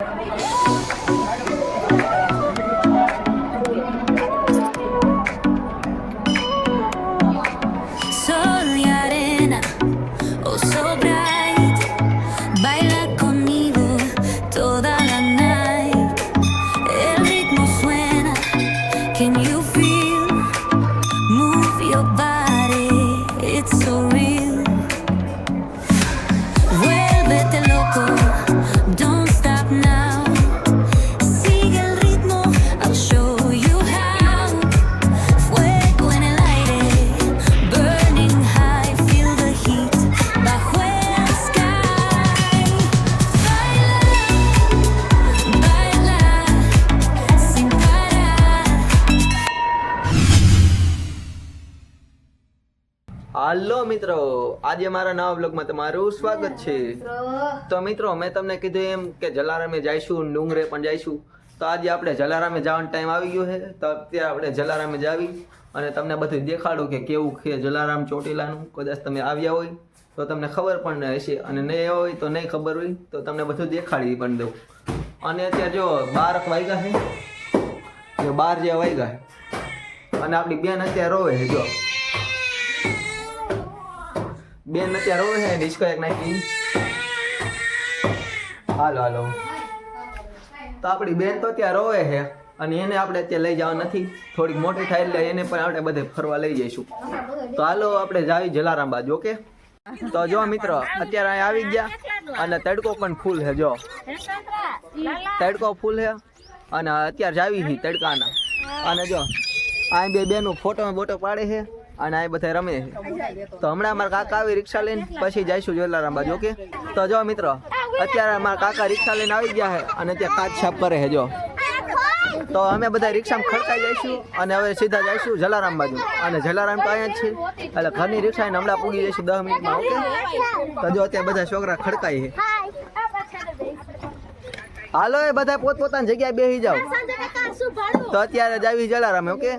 you. હાલો મિત્રો આજે મારા નવા બ્લોગમાં તમારું સ્વાગત છે. તો મિત્રો મેં તમને કીધું એમ કે જલારામે જઈશું ડુંગરે પણ જઈશું. તો આજે આપણે જલારામે જવાનો ટાઈમ આવી ગયો છે. તો અત્યારે આપણે જલારામે જાવી અને તમને બધું દેખાડું કે કેવું છે જલારામ ચોટીલાનું. કદાચ તમે આવ્યા હોય તો તમને ખબર પણ હશે અને નહીં હોય તો નહીં ખબર હોય તો તમને બધું દેખાડી પણ દઉં. અને અત્યારે જો બાર વાગ્યા છે. જો બાર જે વાગ્યા છે. અને આપણી બેન અત્યારે રોવે છે જો. બેન અત્યારે રોવે છે ડિસ્કો એક નાખી. હાલો હાલો. તો આપણી બેન તો ત્યાં રોવે છે, અને એને આપણે અત્યારે લઈ જવા નથી. થોડીક મોટી થાય એટલે એને પણ આપણે બધે ફરવા લઈ જઈશું. તો હાલો, આપણે જાવી જલારામ બાજુ, ઓકે? તો જો મિત્રો, અત્યારે અહીં આવી ગયા, અને તડકો પણ ફૂલ છે, જો. તડકો ફૂલ છે, અને અત્યારે જાવી છે તડકાના. અને જો, અહીં બે બેનો ફોટો બોટો પાડે છે. અને આ બધા રમે તો હમણાં અમારા કાકા આવી રિક્ષા લઈને પછી જઈશું જલારામ બાજુ, ઓકે? તો જો મિત્રો, અત્યારે અમારા કાકા રિક્ષા લઈને આવી ગયા છે અને ત્યાં કાચ છાપ કરે છે, જો. તો અમે બધા રિક્ષામાં ખડકાઈ જઈશું અને હવે સીધા જઈશું જલારામ બાજુ. અને જલારામ તો અહીંયા જ છે. એટલે ઘરની રિક્ષા હમણાં પૂગી જઈશું દસ મિનિટમાં, ઓકે? તો જો અત્યારે બધા છોકરા ખડકાઈ છે. હાલો એ બધા પોતપોતાની જગ્યાએ બેસી જાઓ. તો અત્યારે જ આવી જલારામ ઓકે?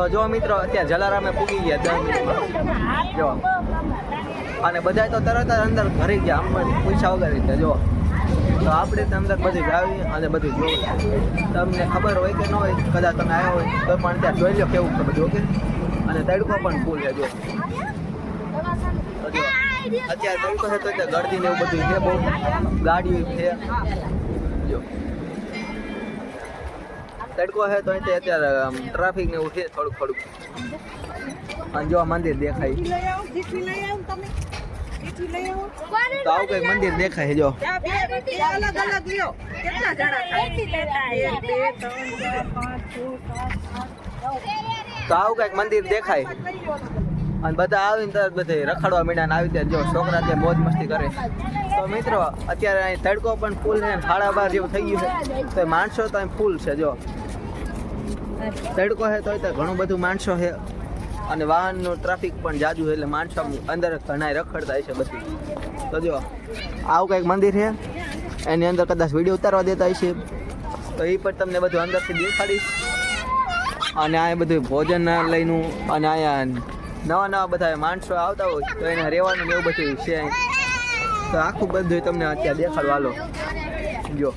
તો જો મિત્રો અત્યારે જલારામે પૂગી ગયા દસ મિનિટમાં. જો. અને બધા તો તરત જ અંદર ઘરે ગયા આમ પૂછા વગર રીતે જો. તો આપણે અંદર બધી જાવી અને બધું જોવું તમને ખબર હોય કે ન હોય કદાચ તમે આવ્યા હોય તો પણ ત્યાં જોઈ લો કેવું છે બધું ઓકે? અને તડકો પણ ફૂલ છે જો જો, અત્યારે તડકો છે તો ત્યાં ગળદી ને એવું બધું છે બહુ. ગાડીઓ છે. જો. તડકો છે તો અહીંથી અત્યારે ટ્રાફિક ને એવું છે થોડુંક થોડુંક. અને જો આ મંદિર દેખાય. તો આવું કઈ મંદિર દેખાય છે જો તો આવું કંઈક મંદિર દેખાય. અને બધા આવીને તરત બધે રખડવા મીડા ને આવી ત્યાં જો છોકરા ત્યાં મોજ મસ્તી કરે. તો મિત્રો, અત્યારે અહીં તડકો પણ ફૂલ છે સાડા બાર જેવું થઈ ગયું છે. તો માણસો તો અહીં ફૂલ છે, જો. તડકો છે તો ઘણું બધું માણસો છે. અને વાહનનું ટ્રાફિક પણ જાજુ છે, એટલે માણસો અંદર ઘણા રખડતા હશે બધી. તો જો, આવું કંઈક મંદિર છે. એની અંદર કદાચ વીડિયો ઉતારવા દેતા હશે. તો એ પણ તમને બધું અંદરથી દેખાડીશ. અને આ બધું ભોજન લઈનું અને અહીંયા નવા નવા બધા માણસો આવતા હોય તો એને રહેવાનું એવું બધું છે. તો આખું બધું તમને અત્યારે દેખાડવા લો જો.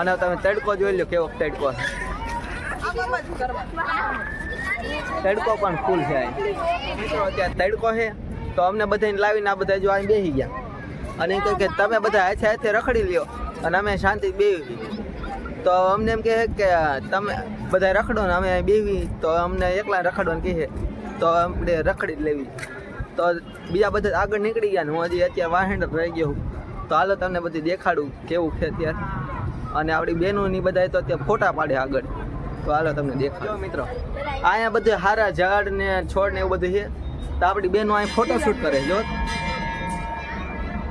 અને તમે તડકો જોઈ લો કેવો તડકો. તડકો પણ ફૂલ છે. મિત્રો, અત્યારે તડકો છે. તો અમને બધાને લાવીને આ બધા જો અહીં બેસી ગયા. અને એ કહે કે તમે બધા હાથે હાથે રખડી લ્યો. અને અમે શાંતિ બેસી તો અમને એમ કહે કે તમે બધા રખડો ને અમે બેસી તો અમને એકલા રખડવાનું કહે. તો આપણે રખડી લેવી. તો બીજા બધા આગળ નીકળી ગયા ને હું હજી અત્યારે વાહેન્ડ રહી ગયો. તો હાલો તમને બધી દેખાડું કેવું છે અત્યારે. અને આપણી બહેનોની બધા તો અત્યારે ફોટા પાડે આગળ. તો હાલો તમને દેખાડો. મિત્રો, અહીંયા બધે હારા ઝાડ ને છોડ ને એવું બધું છે. તો આપણી બહેનો અહીં ફોટો શૂટ કરે જો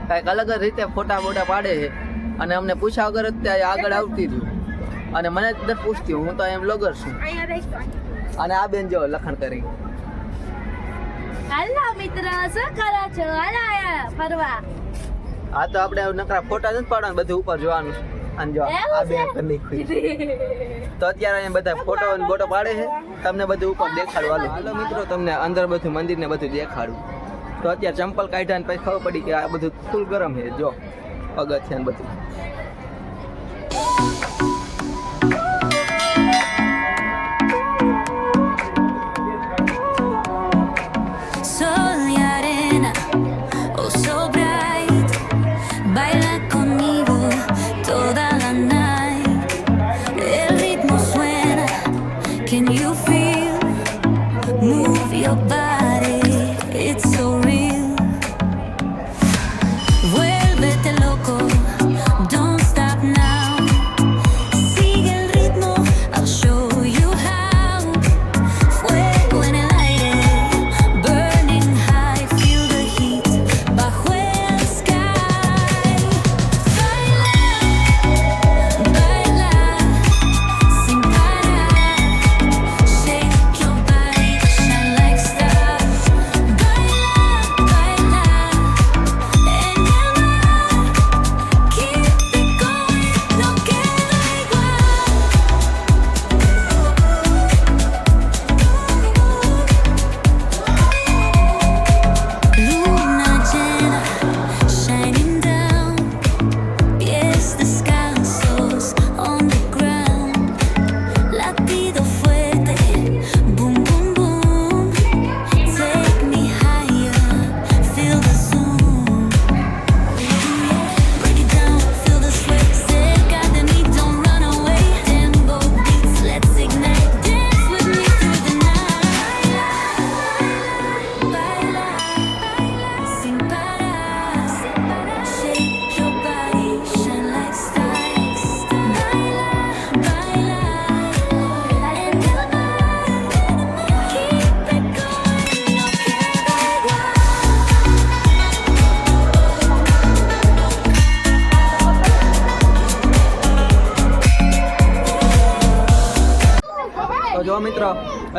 કાંઈક અલગ જ રીતે ફોટા ફોટા પાડે છે. અને અમને પૂછ્યા વગર જ ત્યાં આગળ આવતી રહ્યું અને મને જ પૂછતી હું તો એમ બ્લોગર છું. અને આ બેન જો લખણ કરી. હાલો મિત્ર શું કરો છો? હાલો ફરવા. આ તો આપણે નકરા ફોટા નથી પાડવાના બધું ઉપર જોવાનું અને જો આ બે ખુઈ તો અત્યારે અહીંયા બધા ફોટો અને ફોટો પાડે છે. તમને બધું ઉપર દેખાડું. હાલો હાલો મિત્રો તમને અંદર બધું મંદિર ને બધું દેખાડું. તો અત્યારે ચંપલ કાઢ્યા ને પછી ખબર પડી કે આ બધું ફૂલ ગરમ છે. જો પગથિયા ને બધું.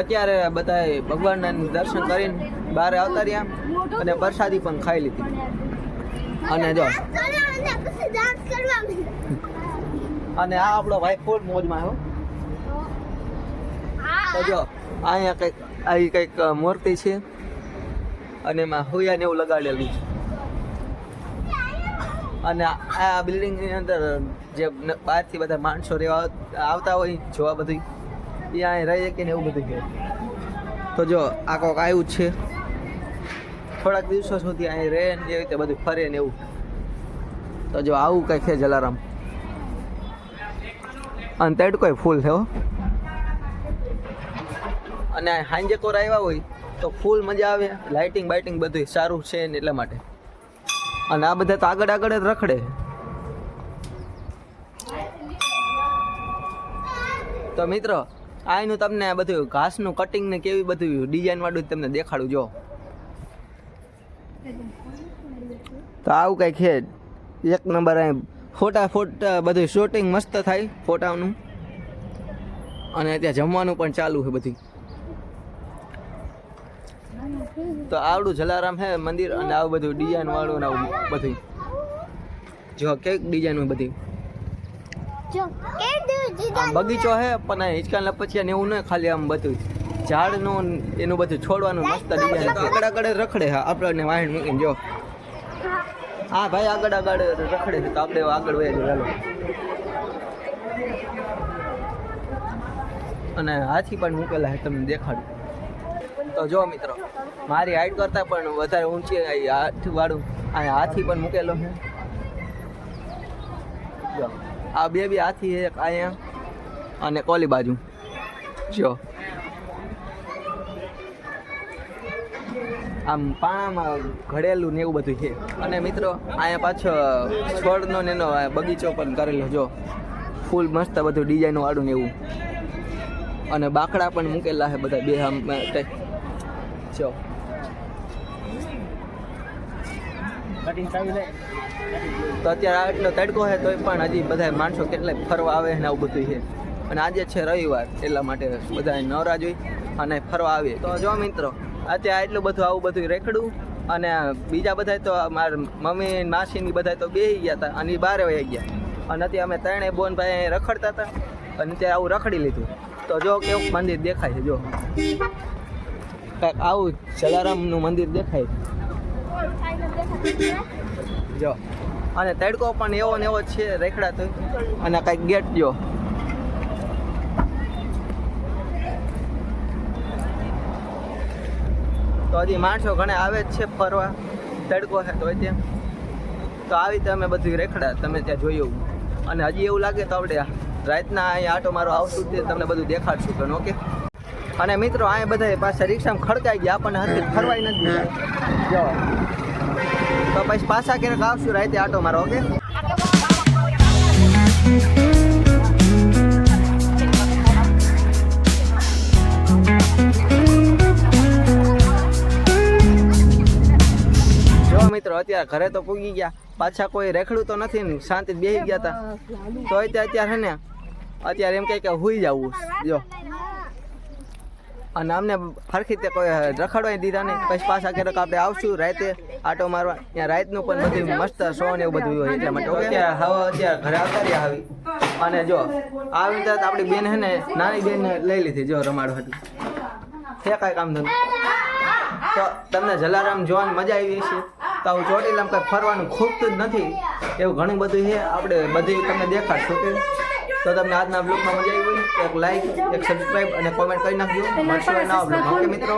અત્યારે બધાએ ભગવાનના દર્શન કરીને બહાર આવતા રહ્યા અને પ્રસાદી પણ ખાઈ લીધી. અને જો. અને આ આપણો ભાઈ ફૂલ મોજમાં આવ્યો તો જો, અહીંયા કંઈક આવી કંઈક મૂર્તિ છે અને એમાં હુયા ને એવું લગાડેલું છે. અને આ બિલ્ડિંગની અંદર જે બહારથી બધા માણસો રહેવા આવતા હોય, જોવા બધું અહીં રહી કે ને એવું બધું છે તો જો, આ કોક આવ્યું જ છે. થોડાક દિવસો સુધી અહીં રહે ને એવી રીતે બધું ફરે ને એવું. તો જો, આવું કંઈક છે જલારામ? અને તેડકોય ફૂલ થયો અને હાંજે કોર આવ્યા હોય, તો ફૂલ મજા આવે. લાઇટિંગ બાઇટિંગ બધું સારું છે ને એટલા માટે. અને આ બધા તો આગળ આગળ જ રખડે. તો મિત્રો આનું તમને બધું ઘાસનું કટિંગ ને કેવી બધું ડિઝાઇન વાળું તમને દેખાડું, જો. તો આવું કંઈક છે. એક નંબર અહીં ફોટા ફોટા બધું શૂટિંગ મસ્ત થાય ફોટાનું. અને ત્યાં જમવાનું પણ ચાલુ છે બધી. તો આવડું જલારામ હે મંદિર અને આવું બધું ડિઝાઇન વાળું ને આવું બધું. જો કેક ડિઝાઇન બધી. બગીચો હે પણ આ હિંચકા લપચિયા ને એવું ન ખાલી આમ બધું ઝાડનું ને એનું બધું છોડવાનું મસ્ત ડિઝાઇન આગળ આગળ રખડે હા આપણને વાહન મૂકીને જો. હા. ભાઈ આગળ આગળ રખડે છે તો આપણે આગળ વહી ચાલો અને હાથી પણ મૂકેલા છે તમને દેખાડું. તો જો મિત્રો મારી હાઈટ કરતાં પણ વધારે ઊંચી આ વાળું અને હાથી પણ મૂકેલો છે જો. આ બે બી હાથી એક અહીંયા અને કોલી બાજુ. જો. આમ પાણામાં ઘડેલું ને એવું બધું છે. અને મિત્રો, અહીંયા પાછો છોડનો ને એનો બગીચો પણ કરેલો જો. ફૂલ મસ્ત બધું ડિઝાઇન વાળું ને એવું. અને બાકડા પણ મૂકેલા છે બધા બે આમ જો. તો અત્યારે આ એટલો તડકો છે તોય પણ હજી બધા માણસો કેટલાય ફરવા આવે ને આવું બધું છે. અને આજે છે રવિવાર એટલા માટે બધા નવરા જોઈ અને ફરવા આવીએ. તો જો મિત્રો અત્યારે એટલું બધું આવું બધું રેખડું અને બીજા બધા તો મારા મમ્મી માસીની બધા તો બેસી ગયા હતા અને બારે વહી ગયા. અને અત્યારે અમે ત્રણેય બોન ભાઈ રખડતા હતા અને ત્યારે આવું રખડી લીધું. તો જો કેવું મંદિર દેખાય છે જો. કાંઈક આવું જલારામનું મંદિર દેખાય જો. અને તડકો પણ એવો ને એવો છે રેખડાતો. અને કાંઈક ગેટ જો તો હજી માણસો ઘણા આવે જ છે ફરવા. તડકો છે તો ત્યાં. તો આવી રીતે અમે બધું રેખડા તમે ત્યાં જોયું અને હજી એવું લાગે તો આપણે રાતના અહીંયા આટો મારો આવશું તે તમને બધું દેખાડશું ઘણું ઓકે અને મિત્રો, અહીંયા બધા પાસે રિક્ષામાં ખડકાઈ ગયા, આપણને હજી ફરવાય નથી. જો. તો પછી પાછા ક્યારેક આવશું રાતે આટો મારો ઓકે? જો મિત્રો, અત્યારે ઘરે તો પૂગી ગયા. પાછા કોઈ રેખડું તો નથી ને શાંતિ બેસી ગયા હતા તો અત્યારે અત્યારે હે ને, અત્યારે એમ કહે કે હુઈ જવું. જો. અને અમને હરખી રીતે કોઈ રખડવાય દીધા નહીં પછી પાછા ક્યારેક આપણે આવશું રાતે આટો મારવા. ત્યાં રાતનું પણ બધું મસ્ત શો ને એવું બધું હોય એટલા માટે ઓકે અત્યારે હવે અત્યારે ઘરે આવતા રહ્યા આવી અને જો આવી રીતે આપણી બેન હે ને નાની બેન લઈ લીધી જો રમાડો હતી. છે કાંઈ કામ ધંધું? તો તમને જલારામ જોવાની મજા આવી છે તો આવું ચોટીલામ કંઈ ફરવાનું ખૂબ જ નથી. એવું ઘણું બધું છે. આપણે બધી તમને દેખાડશું કે તો તમને આજના બ્લોગમાં મજા આવી હોય તો એક લાઈક એક સબસ્ક્રાઈબ અને કોમેન્ટ કરી નાખજો. મળશું નવા બ્લોગમાં ઓકે મિત્રો?